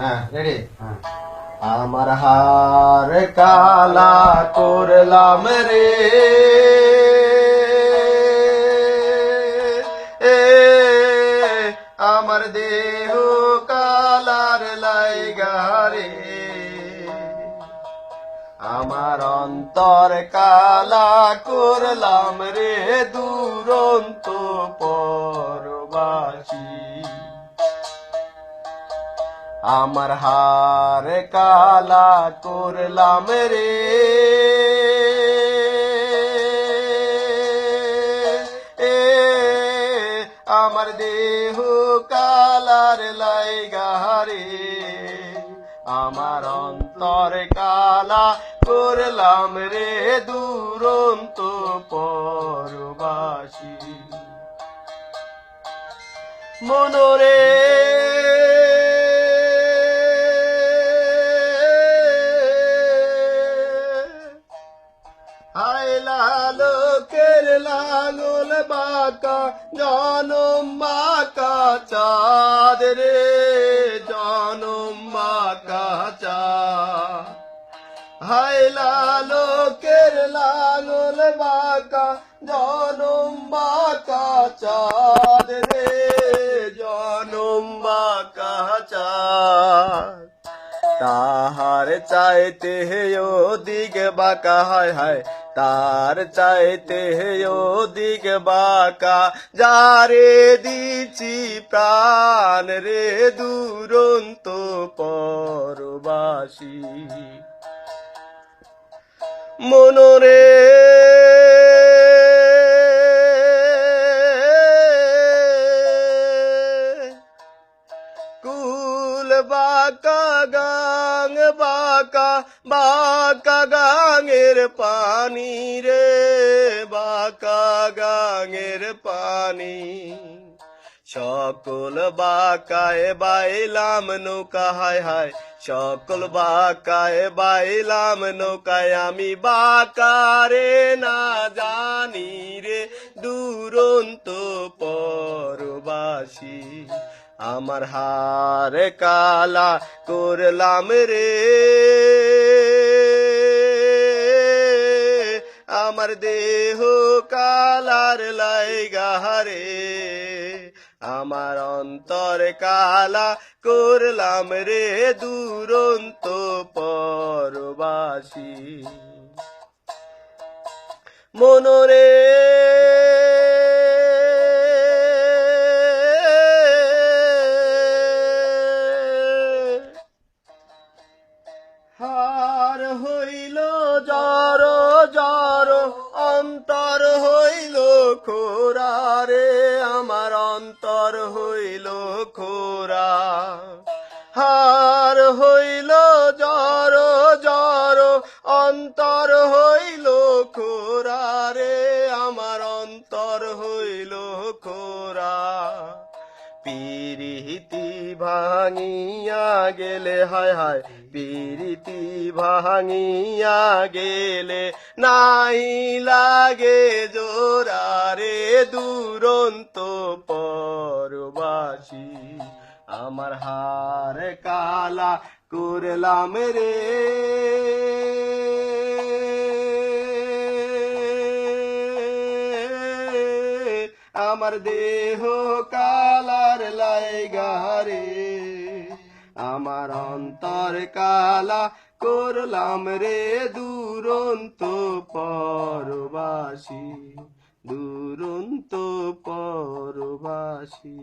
হ্যাঁ হ্যাঁ। আমার হার কালা করলাম রে। এ আমার দেহ কালার লাইগা রে। আমার অন্তর কালা করলাম রে দুরন্ত পরবাসী। আমার হার কালা করলাম রে। আমার দেহ কালার লাইগা রে। আমার অন্তর কালা করলাম রে দুরন্ত পরবাসী। মনোরে লোকের লাঙল বাঁকা, জনম বাঁকা, চাঁদ রে, জনম বাঁকা, চাঁদ। হাইলা লোকের লাঙল বাঁকা, জনম বাঁকা, চাঁদ রে, জনম বাঁকা, চাঁদ। তাহার চাইতে ও দিগ বাঁকা, হায় হায় তার চাইতে দিগ বাঁকা যারে দিছি প্রাণ রে দুরন্ত পরবাসী। মনোরে বাঁকা গাং বাঁকা বাঁকা গাঙের পানি রে বাঁকা গাঙের পানি সকল বাঁকায় বাইলাম নৌকা হায় হায় সকল বাঁকায় বাইলাম নৌকায় আমি বাঁকারে না জানি রে দুরন্ত পরবাসী আমার হার কালা করলাম রে। আমার দেহ কালার লাইগা রে আমার অন্তর কালা করলাম রে দুরন্ত পরবাসী। মনোরে হার হইল জর জর অন্তর হইল খোরা রে আমার অন্তর হইল, খোরা। হার হইল জর জর অন্তর হইল খোরা রে পিরিতি ভাঙিয়া গেলে, হায় হায়, পিরিতি ভাঙিয়া গেলে নাই লাগে জোরা রে দুরন্ত পরবাসী। আমার হার কালা করলাম রে। আমার দেহ কালার লাইগারে আমার অন্তর কালা করলাম রে দুরন্ত পরবাসী দুরন্ত পরবাসী।